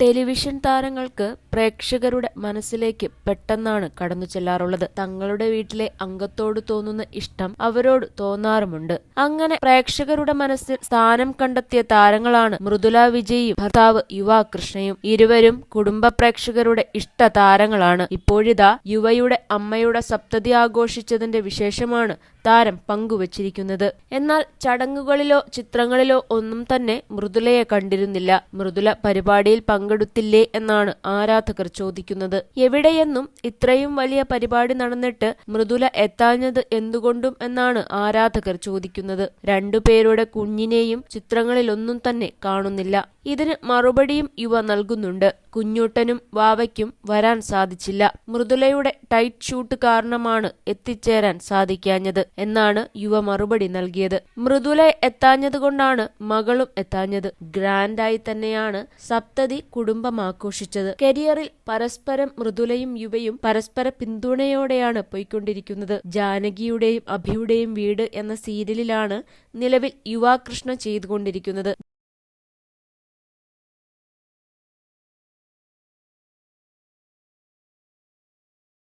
Television താരങ്ങൾക്ക് പ്രേക്ഷകരുടെ മനസ്സിലേക്ക് പെട്ടെന്നാണ് കടന്നു ചെല്ലാറുള്ളത്. തങ്ങളുടെ വീട്ടിലെ അംഗത്തോട് തോന്നുന്ന ഇഷ്ടം അവരോട് തോന്നാറുമുണ്ട്. അങ്ങനെ പ്രേക്ഷകരുടെ മനസ്സിൽ സ്ഥാനം കണ്ടെത്തിയ താരങ്ങളാണ് മൃദുല വിജയും ഭർത്താവ് യുവ കൃഷ്ണയും. ഇരുവരും കുടുംബ പ്രേക്ഷകരുടെ ഇഷ്ട താരങ്ങളാണ്. ഇപ്പോഴിതാ യുവയുടെ അമ്മയുടെ സപ്തതി ആഘോഷിച്ചതിന്റെ വിശേഷമാണ് താരം പങ്കുവച്ചിരിക്കുന്നത്. എന്നാൽ ചടങ്ങുകളിലോ ചിത്രങ്ങളിലോ ഒന്നും തന്നെ മൃദുലയെ കണ്ടിരുന്നില്ല. മൃദുല പരിപാടിയിൽ പങ്കെടുത്തില്ലേ എന്നാണ് ആരാധകർ ചോദിക്കുന്നത്. എവിടെയെന്നും ഇത്രയും വലിയ പരിപാടി നടന്നിട്ട് മൃദുല എത്താഞ്ഞത് എന്തുകൊണ്ടും എന്നാണ് ആരാധകർ ചോദിക്കുന്നത്. രണ്ടുപേരുടെ കുഞ്ഞിനെയും ചിത്രങ്ങളിലൊന്നും തന്നെ കാണുന്നില്ല. ഇതിന് മറുപടിയും യുവ നൽകുന്നുണ്ട്. കുഞ്ഞൂട്ടനും വാവയ്ക്കും വരാൻ സാധിച്ചില്ല. മൃദുലയുടെ ടൈറ്റ് ഷൂട്ട് കാരണമാണ് എത്തിച്ചേരാൻ സാധിക്കാഞ്ഞത് എന്നാണ് യുവ മറുപടി നൽകിയത്. മൃദുല എത്താഞ്ഞതുകൊണ്ടാണ് മകളും എത്താഞ്ഞത്. ഗ്രാൻഡായി തന്നെയാണ് സപ്തതി കുടുംബം ആഘോഷിച്ചത്. കരിയറിൽ പരസ്പരം മൃദുലയും യുവയും പരസ്പര പിന്തുണയോടെയാണ് പോയിക്കൊണ്ടിരിക്കുന്നത്. ജാനകിയുടെയും അഭിയുടെയും വീട് എന്ന സീരിയലിലാണ് നിലവിൽ യുവാകൃഷ്ണ ചെയ്തുകൊണ്ടിരിക്കുന്നത്.